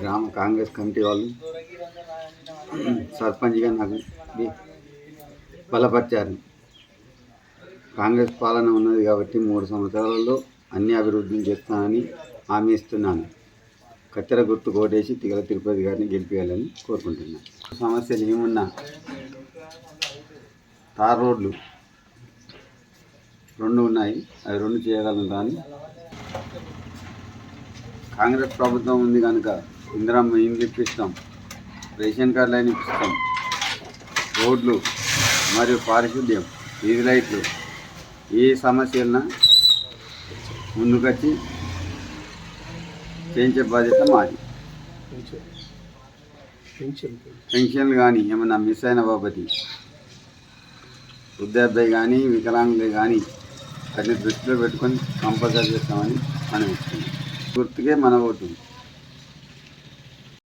గ్రామ కాంగ్రెస్ కమిటీ వాళ్ళు సర్పంచ్గా నాకు బలపరిచారు. కాంగ్రెస్ పాలన ఉన్నది కాబట్టి మూడు సంవత్సరాలలో అన్ని అభివృద్ధిని చేస్తానని హామీ ఇస్తున్నాను. కత్తెర గుర్తు కోటేసి తిగల తిరుపతి గారిని గెలిపించాలని కోరుకుంటున్నాను సమస్యలు ఏమున్నా తార్ రోడ్లు రెండు ఉన్నాయి. అవి రెండు చేయగలను కానీ కాంగ్రెస్ ప్రభుత్వం ఉంది కనుక ఇందిరమ్మ ఇండ్లు ఇప్పిస్తాం రేషన్ కార్డులు అయినా ఇప్పిస్తాం. రోడ్లు మరియు పారిశుద్ధ్యం వీధి లైట్లు ఏ సమస్యలను ముందుకొచ్చి చేయించే బాధ్యత మాది. పెన్షన్లు కానీ ఏమన్నా మిస్ అయిన బాబతి. వృద్ధాప్య కానీ వికలాంగులు కానీ అన్ని దృష్టిలో పెట్టుకొని కంపల్సరీ చేస్తామని మనం ఇస్తున్నాం గుర్తుకే మన ఓటు.